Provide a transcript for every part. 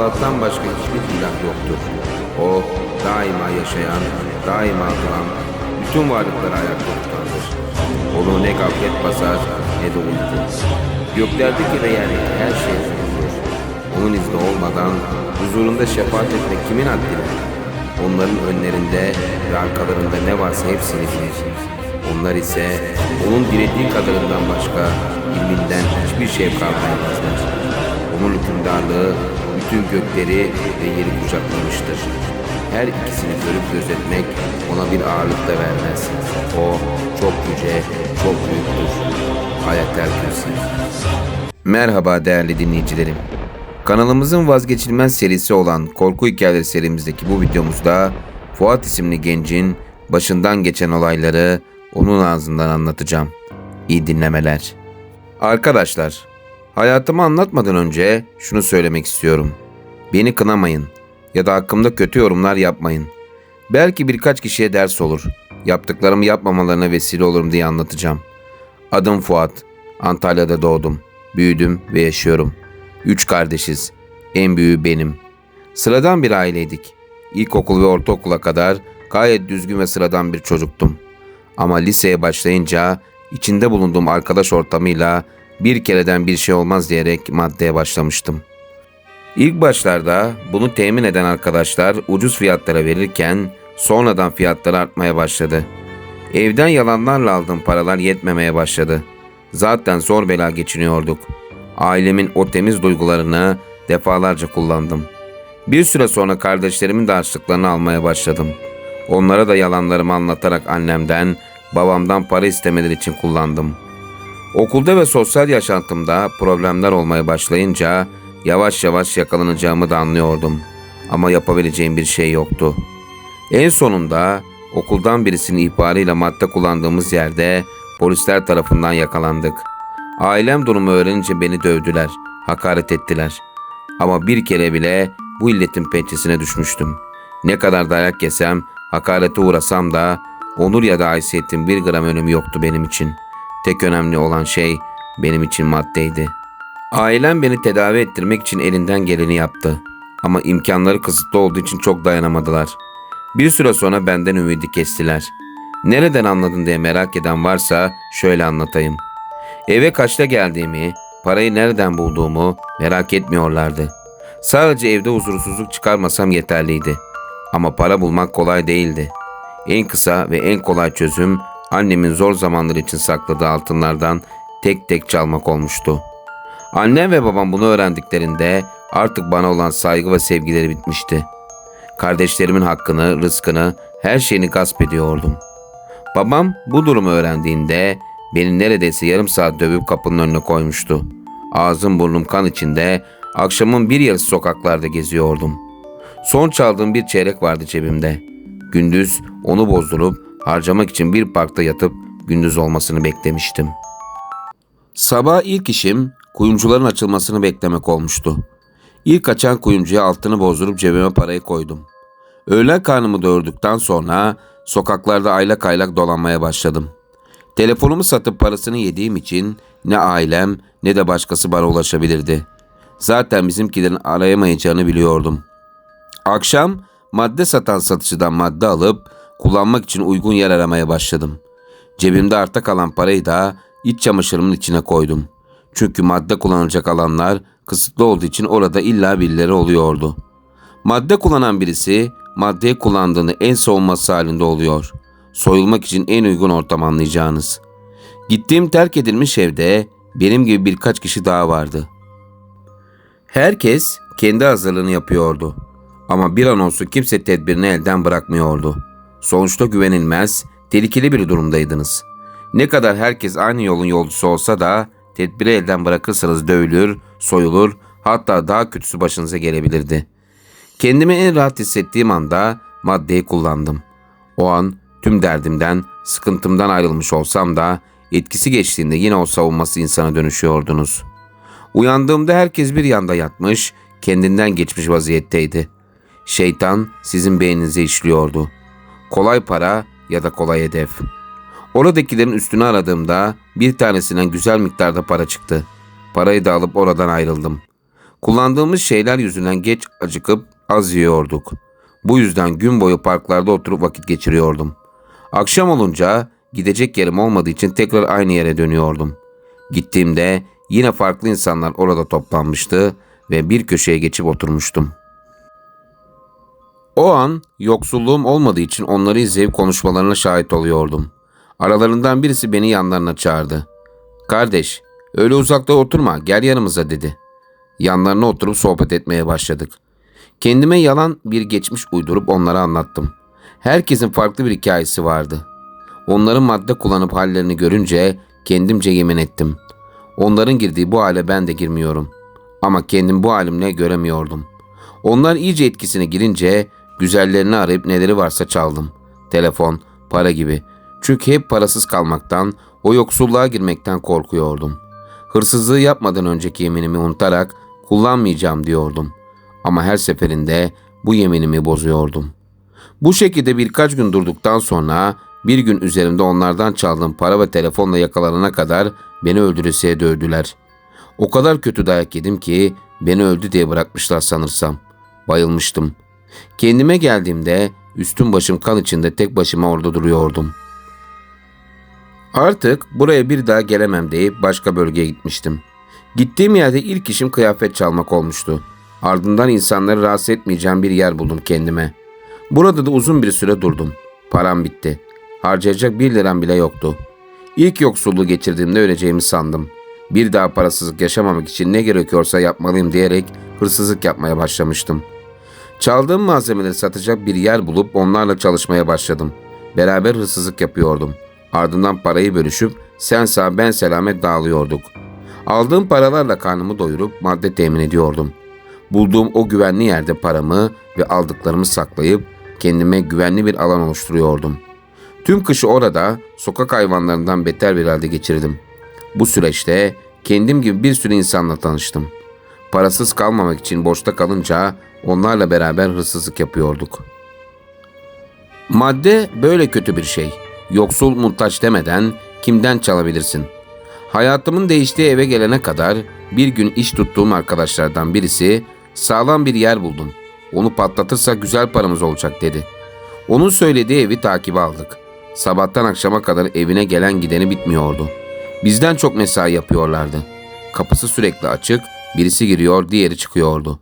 Allah'tan başka hiçbir ilah yoktur. O daima yaşayan, daima duran, bütün varlıkları ayakta tutandır. Onu ne gaflet basar ne de uyku. Göklerdeki ve yerdeki her şey huzurdur. Onun izni olmadan huzurunda şefaat etmek kimin haddine? Onların önlerinde ve arkalarında ne varsa hepsini bilir. Onlar ise onun dilediği kadarından başka ilminden hiçbir şey kavrayamazlar. Onun hükümdarlığı bütün gökleri ve yeri kuşatlamıştır. Her ikisini görüp gözetmek ona bir ağırlık da vermez. O çok yüce, çok büyüktür. Ayetler Kürsi. Merhaba değerli dinleyicilerim. Kanalımızın vazgeçilmez serisi olan Korku Hikayeleri serimizdeki bu videomuzda Fuat isimli gencin başından geçen olayları onun ağzından anlatacağım. İyi dinlemeler. Arkadaşlar, hayatımı anlatmadan önce şunu söylemek istiyorum. Beni kınamayın ya da hakkımda kötü yorumlar yapmayın. Belki birkaç kişiye ders olur. Yaptıklarımı yapmamalarına vesile olurum diye anlatacağım. Adım Fuat. Antalya'da doğdum. Büyüdüm ve yaşıyorum. Üç kardeşiz. En büyüğü benim. Sıradan bir aileydik. İlkokul ve ortaokula kadar gayet düzgün ve sıradan bir çocuktum. Ama liseye başlayınca içinde bulunduğum arkadaş ortamıyla bir kereden bir şey olmaz diyerek maddeye başlamıştım. İlk başlarda bunu temin eden arkadaşlar ucuz fiyatlara verirken sonradan fiyatlar artmaya başladı. Evden yalanlarla aldığım paralar yetmemeye başladı. Zaten zor bela geçiniyorduk. Ailemin o temiz duygularını defalarca kullandım. Bir süre sonra kardeşlerimin de harçlıklarını almaya başladım. Onlara da yalanlarımı anlatarak annemden, babamdan para istemeleri için kullandım. Okulda ve sosyal yaşantımda problemler olmaya başlayınca yavaş yavaş yakalanacağımı da anlıyordum. Ama yapabileceğim bir şey yoktu. En sonunda okuldan birisinin ihbarıyla madde kullandığımız yerde polisler tarafından yakalandık. Ailem durumu öğrenince beni dövdüler, hakaret ettiler. Ama bir kere bile bu illetin pençesine düşmüştüm. Ne kadar dayak yesem, hakarete uğrasam da onur ya da haysiyetin bir gram önemi yoktu benim için. Tek önemli olan şey benim için maddeydi. Ailem beni tedavi ettirmek için elinden geleni yaptı. Ama imkanları kısıtlı olduğu için çok dayanamadılar. Bir süre sonra benden ümidi kestiler. Nereden anladın diye merak eden varsa şöyle anlatayım. Eve kaçta geldiğimi, parayı nereden bulduğumu merak etmiyorlardı. Sadece evde huzursuzluk çıkarmasam yeterliydi. Ama para bulmak kolay değildi. En kısa ve en kolay çözüm annemin zor zamanları için sakladığı altınlardan tek tek çalmak olmuştu. Annem ve babam bunu öğrendiklerinde artık bana olan saygı ve sevgileri bitmişti. Kardeşlerimin hakkını, rızkını, her şeyini gasp ediyordum. Babam bu durumu öğrendiğinde beni neredeyse yarım saat dövüp kapının önüne koymuştu. Ağzım burnum kan içinde akşamın bir yarısı sokaklarda geziyordum. Son çaldığım bir çeyrek vardı cebimde. Gündüz onu bozdurup harcamak için bir parkta yatıp gündüz olmasını beklemiştim. Sabah ilk işim kuyumcuların açılmasını beklemek olmuştu. İlk açan kuyumcuya altını bozdurup cebime parayı koydum. Öğlen karnımı doyurduktan sonra sokaklarda aylak aylak dolanmaya başladım. Telefonumu satıp parasını yediğim için ne ailem ne de başkası bana ulaşabilirdi. Zaten bizimkilerin arayamayacağını biliyordum. Akşam madde satan satıcıdan madde alıp kullanmak için uygun yer aramaya başladım. Cebimde arta kalan parayı da iç çamaşırımın içine koydum. Çünkü madde kullanılacak alanlar kısıtlı olduğu için orada illa birileri oluyordu. Madde kullanan birisi maddeyi kullandığını en savunması halinde oluyor. Soyulmak için en uygun ortam anlayacağınız. Gittiğim terk edilmiş evde benim gibi birkaç kişi daha vardı. Herkes kendi hazırlığını yapıyordu. Ama bir an olsun kimse tedbirini elden bırakmıyordu. Sonuçta güvenilmez, tehlikeli bir durumdaydınız. Ne kadar herkes aynı yolun yolcusu olsa da tedbiri elden bırakırsanız dövülür, soyulur, hatta daha kötüsü başınıza gelebilirdi. Kendimi en rahat hissettiğim anda maddeyi kullandım. O an tüm derdimden, sıkıntımdan ayrılmış olsam da etkisi geçtiğinde yine o savunması insana dönüşüyordunuz. Uyandığımda herkes bir yanda yatmış, kendinden geçmiş vaziyetteydi. Şeytan sizin beyninize işliyordu. Kolay para ya da kolay hedef. Oradakilerin üstünü aradığımda bir tanesinden güzel miktarda para çıktı. Parayı da alıp oradan ayrıldım. Kullandığımız şeyler yüzünden geç acıkıp az yiyorduk. Bu yüzden gün boyu parklarda oturup vakit geçiriyordum. Akşam olunca gidecek yerim olmadığı için tekrar aynı yere dönüyordum. Gittiğimde yine farklı insanlar orada toplanmıştı ve bir köşeye geçip oturmuştum. O an yoksulluğum olmadığı için onları izleyip konuşmalarına şahit oluyordum. Aralarından birisi beni yanlarına çağırdı. Kardeş, öyle uzakta oturma, gel yanımıza dedi. Yanlarına oturup sohbet etmeye başladık. Kendime yalan bir geçmiş uydurup onlara anlattım. Herkesin farklı bir hikayesi vardı. Onların madde kullanıp hallerini görünce kendimce yemin ettim. Onların girdiği bu hale ben de girmiyorum. Ama kendim bu halimle göremiyordum. Onlar iyice etkisine girince güzellerini arayıp neleri varsa çaldım. Telefon, para gibi. Çünkü hep parasız kalmaktan, o yoksulluğa girmekten korkuyordum. Hırsızlığı yapmadan önceki yeminimi unutarak kullanmayacağım diyordum. Ama her seferinde bu yeminimi bozuyordum. Bu şekilde birkaç gün durduktan sonra bir gün üzerimde onlardan çaldığım para ve telefonla yakalanana kadar beni öldüresiye dövdüler. O kadar kötü dayak yedim ki beni öldü diye bırakmışlar sanırsam. Bayılmıştım. Kendime geldiğimde üstüm başım kan içinde tek başıma orada duruyordum. Artık buraya bir daha gelemem deyip başka bölgeye gitmiştim. Gittiğim yerde ilk işim kıyafet çalmak olmuştu. Ardından insanları rahatsız etmeyeceğim bir yer buldum kendime. Burada da uzun bir süre durdum. Param bitti. Harcayacak bir liram bile yoktu. İlk yoksulluğu geçirdiğimde öleceğimi sandım. Bir daha parasızlık yaşamamak için ne gerekiyorsa yapmalıyım diyerek hırsızlık yapmaya başlamıştım. Çaldığım malzemeleri satacak bir yer bulup onlarla çalışmaya başladım. Beraber hırsızlık yapıyordum. Ardından parayı bölüşüp sen sağ ben selamet dağılıyorduk. Aldığım paralarla karnımı doyurup madde temin ediyordum. Bulduğum o güvenli yerde paramı ve aldıklarımı saklayıp kendime güvenli bir alan oluşturuyordum. Tüm kışı orada sokak hayvanlarından beter bir halde geçirdim. Bu süreçte kendim gibi bir sürü insanla tanıştım. Parasız kalmamak için boşta kalınca onlarla beraber hırsızlık yapıyorduk. Madde böyle kötü bir şey. Yoksul muhtaç demeden kimden çalabilirsin? Hayatımın değiştiği eve gelene kadar bir gün iş tuttuğum arkadaşlardan birisi sağlam bir yer buldum. Onu patlatırsak güzel paramız olacak dedi. Onun söylediği evi takibe aldık. Sabahtan akşama kadar evine gelen gideni bitmiyordu. Bizden çok mesai yapıyorlardı. Kapısı sürekli açık, birisi giriyor, diğeri çıkıyordu.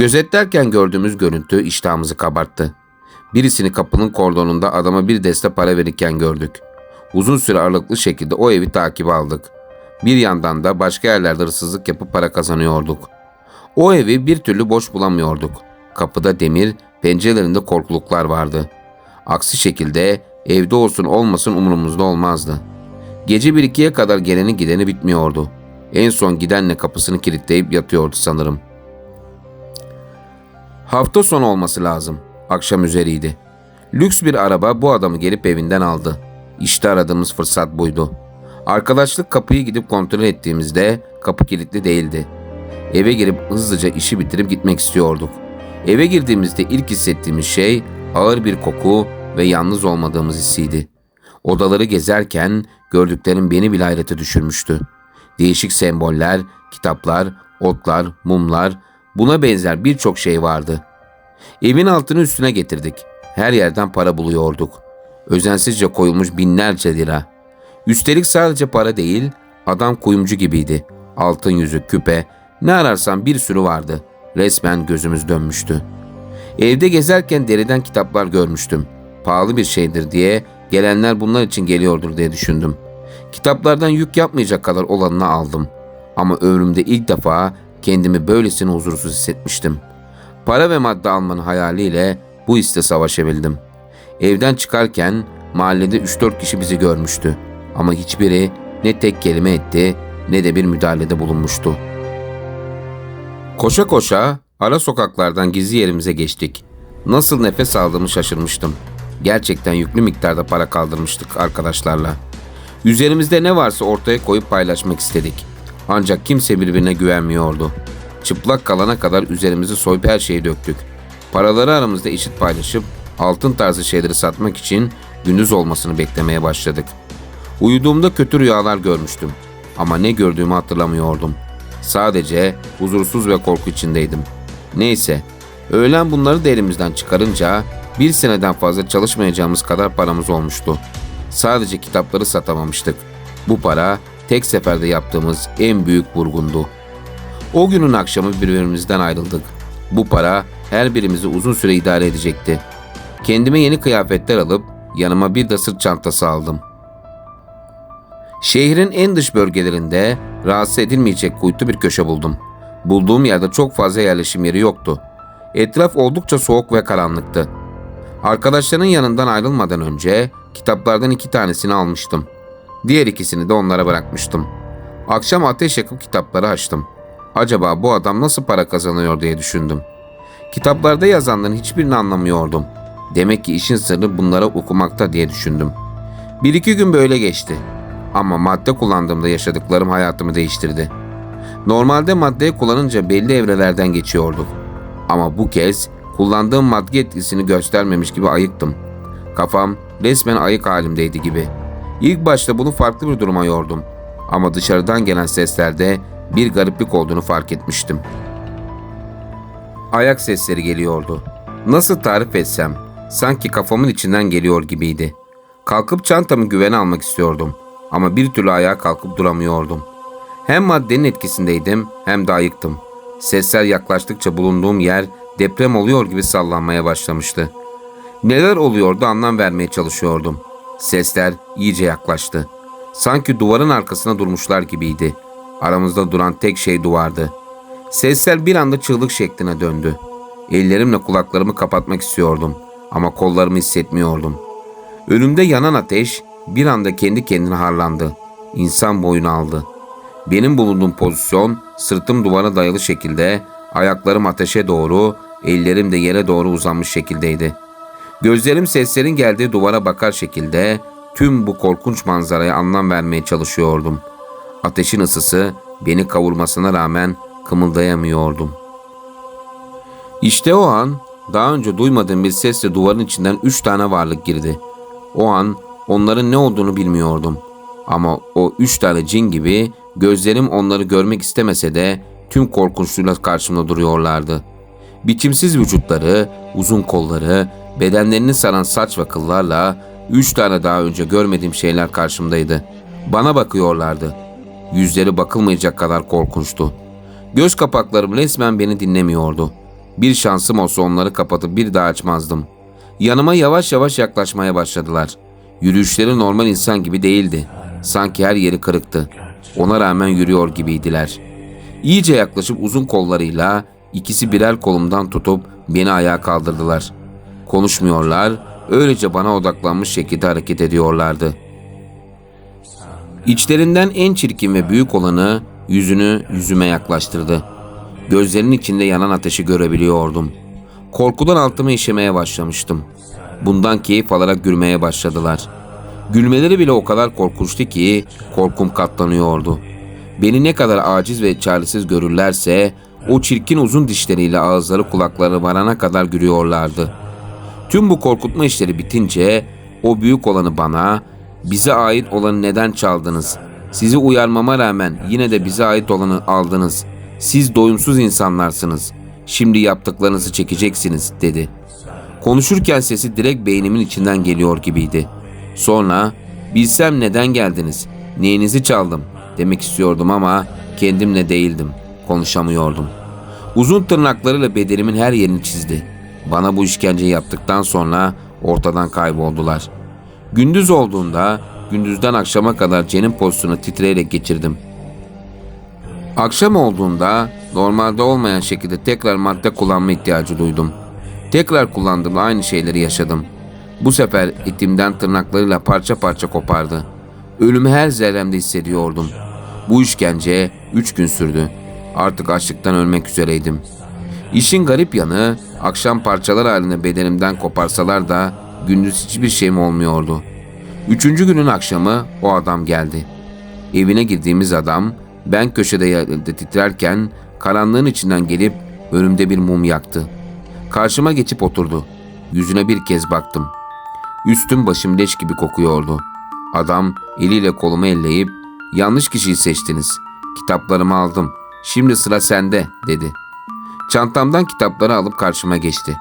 Gözetlerken gördüğümüz görüntü iştahımızı kabarttı. Birisini kapının kordonunda adama bir deste para verirken gördük. Uzun süre aralıklı şekilde o evi takibe aldık. Bir yandan da başka yerlerde hırsızlık yapıp para kazanıyorduk. O evi bir türlü boş bulamıyorduk. Kapıda demir, pencerelerinde korkuluklar vardı. Aksi şekilde evde olsun olmasın umurumuzda olmazdı. Gece bir ikiye kadar geleni gideni bitmiyordu. En son gidenle kapısını kilitleyip yatıyordu sanırım. Hafta sonu olması lazım. Akşam üzeriydi. Lüks bir araba bu adamı gelip evinden aldı. İşte aradığımız fırsat buydu. Arkadaşlık kapıyı gidip kontrol ettiğimizde kapı kilitli değildi. Eve girip hızlıca işi bitirip gitmek istiyorduk. Eve girdiğimizde ilk hissettiğimiz şey ağır bir koku ve yalnız olmadığımız hissiydi. Odaları gezerken gördüklerim beni bile hayrete düşürmüştü. Değişik semboller, kitaplar, otlar, mumlar, buna benzer birçok şey vardı. Evin altını üstüne getirdik. Her yerden para buluyorduk. Özensizce koyulmuş binlerce lira. Üstelik sadece para değil, adam kuyumcu gibiydi. Altın yüzük, küpe, ne ararsan bir sürü vardı. Resmen gözümüz dönmüştü. Evde gezerken deriden kitaplar görmüştüm. Pahalı bir şeydir diye gelenler bunlar için geliyordur diye düşündüm. Kitaplardan yük yapmayacak kadar olanını aldım. Ama ömrümde ilk defa kendimi böylesine huzursuz hissetmiştim. Para ve madde almanın hayaliyle bu iste savaşabildim. Evden çıkarken mahallede 3-4 kişi bizi görmüştü. Ama hiçbiri ne tek kelime etti ne de bir müdahalede bulunmuştu. Koşa koşa ara sokaklardan gizli yerimize geçtik. Nasıl nefes aldığımı şaşırmıştım. Gerçekten yüklü miktarda para kaldırmıştık arkadaşlarla. Üzerimizde ne varsa ortaya koyup paylaşmak istedik. Ancak kimse birbirine güvenmiyordu. Çıplak kalana kadar üzerimizi soyup her şeyi döktük. Paraları aramızda eşit paylaşıp altın tarzı şeyleri satmak için gündüz olmasını beklemeye başladık. Uyuduğumda kötü rüyalar görmüştüm. Ama ne gördüğümü hatırlamıyordum. Sadece huzursuz ve korku içindeydim. Neyse, öğlen bunları da elimizden çıkarınca bir seneden fazla çalışmayacağımız kadar paramız olmuştu. Sadece kitapları satamamıştık. Bu para tek seferde yaptığımız en büyük vurgundu. O günün akşamı birbirimizden ayrıldık. Bu para her birimizi uzun süre idare edecekti. Kendime yeni kıyafetler alıp yanıma bir de sırt çantası aldım. Şehrin en dış bölgelerinde rahatsız edilmeyecek kuytu bir köşe buldum. Bulduğum yerde çok fazla yerleşim yeri yoktu. Etraf oldukça soğuk ve karanlıktı. Arkadaşların yanından ayrılmadan önce kitaplardan iki tanesini almıştım. Diğer ikisini de onlara bırakmıştım. Akşam ateş yakıp kitapları açtım. Acaba bu adam nasıl para kazanıyor diye düşündüm. Kitaplarda yazanların hiçbirini anlamıyordum. Demek ki işin sırrı bunları okumakta diye düşündüm. Bir iki gün böyle geçti. Ama madde kullandığımda yaşadıklarım hayatımı değiştirdi. Normalde maddeyi kullanınca belli evrelerden geçiyorduk. Ama bu kez kullandığım madde etkisini göstermemiş gibi ayıktım. Kafam resmen ayık halimdeydi gibi. İlk başta bunu farklı bir duruma yordum. Ama dışarıdan gelen seslerde bir gariplik olduğunu fark etmiştim. Ayak sesleri geliyordu. Nasıl tarif etsem, sanki kafamın içinden geliyor gibiydi. Kalkıp çantamı güvene almak istiyordum ama bir türlü ayağa kalkıp duramıyordum. Hem maddenin etkisindeydim hem de ayıktım. Sesler yaklaştıkça bulunduğum yer deprem oluyor gibi sallanmaya başlamıştı. Neler oluyordu anlam vermeye çalışıyordum. Sesler iyice yaklaştı. Sanki duvarın arkasına durmuşlar gibiydi. Aramızda duran tek şey duvardı. Sesler bir anda çığlık şekline döndü. Ellerimle kulaklarımı kapatmak istiyordum ama kollarımı hissetmiyordum. Önümde yanan ateş bir anda kendi kendine harlandı. İnsan boyunu aldı. Benim bulunduğum pozisyon sırtım duvara dayalı şekilde, ayaklarım ateşe doğru, ellerim de yere doğru uzanmış şekildeydi. Gözlerim seslerin geldiği duvara bakar şekilde tüm bu korkunç manzaraya anlam vermeye çalışıyordum. Ateşin ısısı beni kavurmasına rağmen kımıldayamıyordum. İşte o an daha önce duymadığım bir sesle duvarın içinden üç tane varlık girdi. O an onların ne olduğunu bilmiyordum. Ama o üç tane cin gibi gözlerim onları görmek istemese de tüm korkunçluğuyla karşımda duruyorlardı. Biçimsiz vücutları, uzun kolları, bedenlerini saran saç ve kıllarla üç tane daha önce görmediğim şeyler karşımdaydı. Bana bakıyorlardı. Yüzleri bakılmayacak kadar korkunçtu. Göz kapaklarım resmen beni dinlemiyordu. Bir şansım olsa onları kapatıp bir daha açmazdım. Yanıma yavaş yavaş yaklaşmaya başladılar. Yürüyüşleri normal insan gibi değildi. Sanki her yeri kırıktı. Ona rağmen yürüyor gibiydiler. İyice yaklaşıp uzun kollarıyla ikisi birer kolumdan tutup beni ayağa kaldırdılar. Konuşmuyorlar, öylece bana odaklanmış şekilde hareket ediyorlardı. İçlerinden en çirkin ve büyük olanı yüzünü yüzüme yaklaştırdı. Gözlerinin içinde yanan ateşi görebiliyordum. Korkudan altıma işemeye başlamıştım. Bundan keyif alarak gülmeye başladılar. Gülmeleri bile o kadar korkunçtu ki korkum katlanıyordu. Beni ne kadar aciz ve çaresiz görürlerse o çirkin uzun dişleriyle ağızları kulakları varana kadar gülüyorlardı. Tüm bu korkutma işleri bitince o büyük olanı bana, bize ait olanı neden çaldınız? Sizi uyarmama rağmen yine de bize ait olanı aldınız. Siz doyumsuz insanlarsınız. Şimdi yaptıklarınızı çekeceksiniz dedi. Konuşurken sesi direkt beynimin içinden geliyor gibiydi. Sonra bilsem neden geldiniz, neyinizi çaldım demek istiyordum ama kendimle değildim. Konuşamıyordum. Uzun tırnaklarıyla bedenimin her yerini çizdi. Bana bu işkenceyi yaptıktan sonra ortadan kayboldular. Gündüz olduğunda gündüzden akşama kadar cenin postunu titreyerek geçirdim. Akşam olduğunda normalde olmayan şekilde tekrar madde kullanma ihtiyacı duydum. Tekrar kullandığımda aynı şeyleri yaşadım. Bu sefer etimden tırnaklarıyla parça parça kopardı. Ölümü her zerremde hissediyordum. Bu işkence üç gün sürdü. Artık açlıktan ölmek üzereydim. İşin garip yanı akşam parçalar halinde bedenimden koparsalar da gündüz hiçbir şeyim olmuyordu. Üçüncü günün akşamı o adam geldi. Evine girdiğimiz adam ben köşede yerde titrerken karanlığın içinden gelip önümde bir mum yaktı. Karşıma geçip oturdu. Yüzüne bir kez baktım. Üstüm başım leş gibi kokuyordu. Adam eliyle kolumu elleyip yanlış kişiyi seçtiniz. Kitaplarımı aldım. Şimdi sıra sende dedi. Çantamdan kitapları alıp karşıma geçti.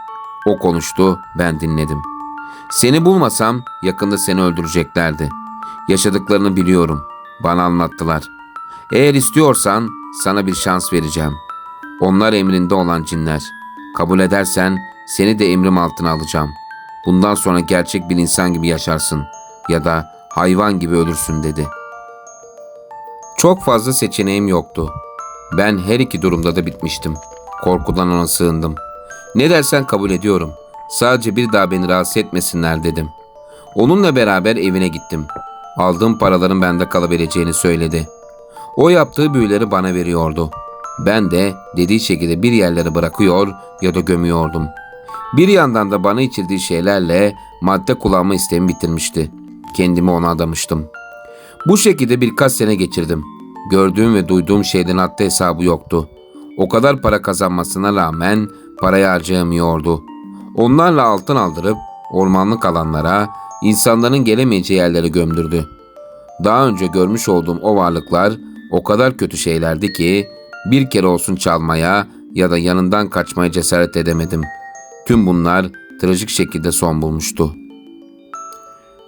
O konuştu, ben dinledim. Seni bulmasam yakında seni öldüreceklerdi. Yaşadıklarını biliyorum. Bana anlattılar. Eğer istiyorsan sana bir şans vereceğim. Onlar emrinde olan cinler. Kabul edersen seni de emrim altına alacağım. Bundan sonra gerçek bir insan gibi yaşarsın ya da hayvan gibi ölürsün dedi. Çok fazla seçeneğim yoktu. Ben her iki durumda da bitmiştim. Korkudan ona sığındım. Ne dersen kabul ediyorum. Sadece bir daha beni rahatsız etmesinler dedim. Onunla beraber evine gittim. Aldığım paraların bende kalabileceğini söyledi. O yaptığı büyüleri bana veriyordu. Ben de dediği şekilde bir yerlere bırakıyor ya da gömüyordum. Bir yandan da bana içirdiği şeylerle madde kullanma isteğimi bitirmişti. Kendimi ona adamıştım. Bu şekilde birkaç sene geçirdim. Gördüğüm ve duyduğum şeylerin haddi hesabı yoktu. O kadar para kazanmasına rağmen parayı harcayamıyordu. Onlarla altın aldırıp ormanlık alanlara, insanların gelemeyeceği yerlere gömdürdü. Daha önce görmüş olduğum o varlıklar o kadar kötü şeylerdi ki bir kere olsun çalmaya ya da yanından kaçmaya cesaret edemedim. Tüm bunlar trajik şekilde son bulmuştu.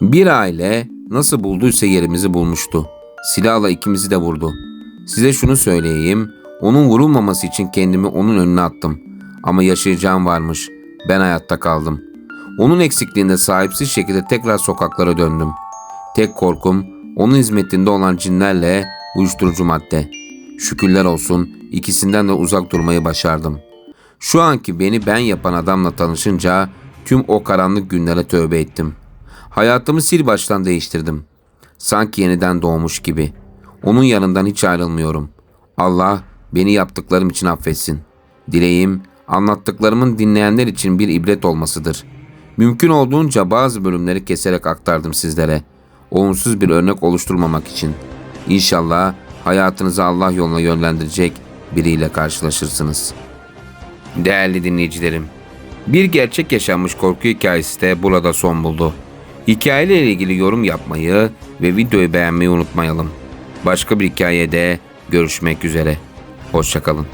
Bir aile nasıl bulduysa yerimizi bulmuştu. Silahla ikimizi de vurdu. Size şunu söyleyeyim. Onun vurulmaması için kendimi onun önüne attım. Ama yaşayacağım varmış. Ben hayatta kaldım. Onun eksikliğinde sahipsiz şekilde tekrar sokaklara döndüm. Tek korkum onun hizmetinde olan cinlerle uyuşturucu madde. Şükürler olsun ikisinden de uzak durmayı başardım. Şu anki beni ben yapan adamla tanışınca tüm o karanlık günlere tövbe ettim. Hayatımı sil baştan değiştirdim. Sanki yeniden doğmuş gibi. Onun yanından hiç ayrılmıyorum. Allah beni yaptıklarım için affetsin. Dileğim anlattıklarımın dinleyenler için bir ibret olmasıdır. Mümkün olduğunca bazı bölümleri keserek aktardım sizlere. Olumsuz bir örnek oluşturmamak için. İnşallah hayatınızı Allah yoluna yönlendirecek biriyle karşılaşırsınız. Değerli dinleyicilerim, bir gerçek yaşanmış korku hikayesi de burada son buldu. Hikayeyle ilgili yorum yapmayı ve videoyu beğenmeyi unutmayalım. Başka bir hikayede görüşmek üzere. Hoşçakalın.